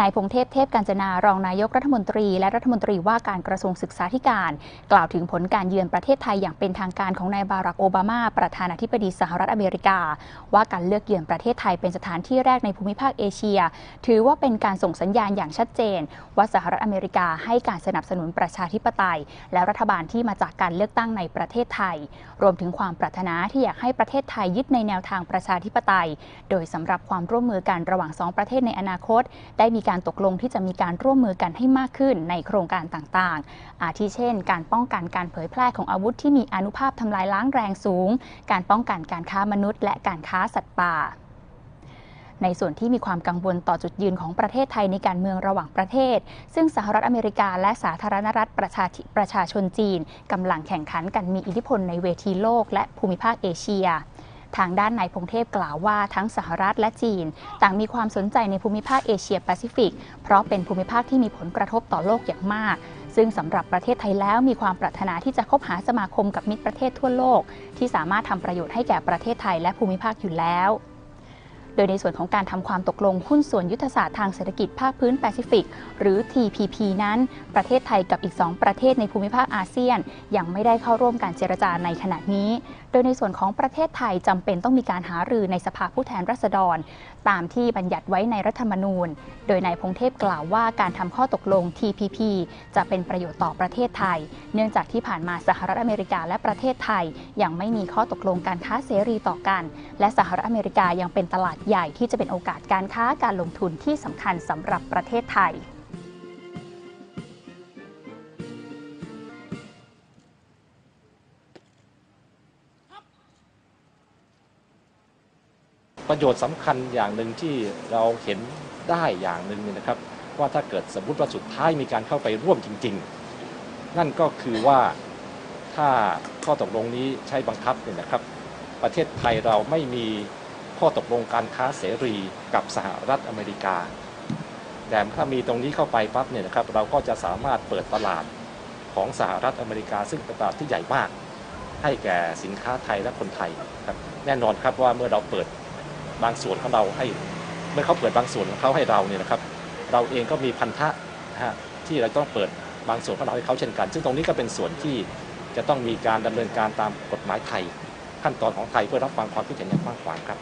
นายพงเทพเทพกัญจนารองนายกรัฐมนตรี และรัฐมนตรีว่าการกระทรวงศึกษาธิการ กล่าวถึงผลการเยือนประเทศไทยอย่างเป็นทางการของนายบารักโอบามา ประธานาธิบดีสหรัฐอเมริกา ว่าการเลือกเยือนประเทศไทยเป็นสถานที่แรกในภูมิภาคเอเชีย ถือว่าเป็นการส่งสัญญาณอย่างชัดเจน ว่าสหรัฐอเมริกาให้การสนับสนุนประชาธิปไตย และรัฐบาลที่มาจากการเลือกตั้งในประเทศไทย รวมถึงความปรารถนาที่อยากให้ประเทศไทยยึดในแนวทางประชาธิปไตย โดยสำหรับความร่วมมือกันระหว่างสองประเทศในอนาคต ได้มีีการตกลงที่จะมีการร่วมมือกันให้มากขึ้นในโครงการต่างๆ อาทิเช่น การป้องกันการเผยแพร่ของอาวุธที่มีอนุภาพทำลายล้างแรงสูง การป้องกันการค้ามนุษย์ และการค้าสัตว์ป่าในส่วนที่มีความกังวลต่อจุดยืนของประเทศไทยในการเมืองระหว่างประเทศ ซึ่งสหรัฐอเมริกาและสาธารณรัฐประชาประชาชนจีนกำลังแข่งขันกันมีอิทธิพลในเวทีโลกและภูมิภาคเอเชีย ทางด้านนายพงเทพกล่าวว่าทั้งสหรัฐและจีน ต่างมีความสนใจในภูมิภาคเอเชียแปซิฟิก เพราะเป็นภูมิภาคที่มีผลกระทบต่อโลกอย่างมาก ซึ่งสำหรับประเทศไทยแล้วมีความปรารถนาที่จะคบหาสมาคมกับมิตรประเทศทั่วโลก ที่สามารถทำประโยชน์ให้แก่ประเทศไทยและภูมิภาคอยู่แล้ว ดยในส่วนของการทำความตกลงหุ้นส่วนยุทธศาสตร์ทางเศรษฐกิจภาคพื้นแปซิฟิก หรือ TPP นั้น ประเทศไทยกับอีก 2 ประเทศในภูมิภาคอาเซียน ยังไม่ได้เข้าร่วมการเจรจาในขณะนี้ โดยในส่วนของประเทศไทยจำเป็นต้องมีการหารือในสภาผู้แทนราษฎร ตามที่บัญญัติไว้ในรัฐธรรมนูญ โดยนายพงเทพกล่าวว่าการทำข้อตกลง TPP จะเป็นประโยชน์ต่อประเทศไทย เนื่องจากที่ผ่านมาสหรัฐอเมริกาและประเทศไทย ยังไม่มีข้อตกลงการค้าเสรีต่อกัน และสหรัฐอเมริกายังเป็นตลาดใหญ่ที่จะเป็นโอกาสการค้าการลงทุนที่สำคัญสำหรับประเทศไทยประโยชน์สำคัญอย่างหนึ่งที่เราเห็นได้อย่างหนึ่งเนี่ยนะครับ ว่าถ้าเกิดสมมติว่าสุดท้ายมีการเข้าไปร่วมจริง ๆ นั่นก็คือว่าถ้าข้อตกลงนี้ใช้บังคับเนี่ยนะครับ ประเทศไทยเราไม่มี ข้อตกลงการค้าเสรีกับสหรัฐอเมริกา แต่ถ้ามีตรงนี้เข้าไปปั๊บเนี่ยนะครับเราก็จะสามารถเปิดตลาดของสหรัฐอเมริกา ซึ่งเป็นตลาดที่ใหญ่มาก ให้แก่สินค้าไทยและคนไทยครับแน่นอนครับว่าเมื่อเราเปิดบางส่วนของเราให้เมื่อเขาเปิดบางส่วนของเขาให้เราเนี่ยนะครับ เราเองก็มีพันธะนะฮะที่เราต้องเปิดบางส่วนของเราให้เขาเช่นกัน ซึ่งตรงนี้ก็เป็นส่วนที่จะต้องมีการดำเนินการตามกฎหมายไทย ขั้นตอนของไทยเพื่อรับฟังความคิดเห็นอย่างกว้างขวางครับ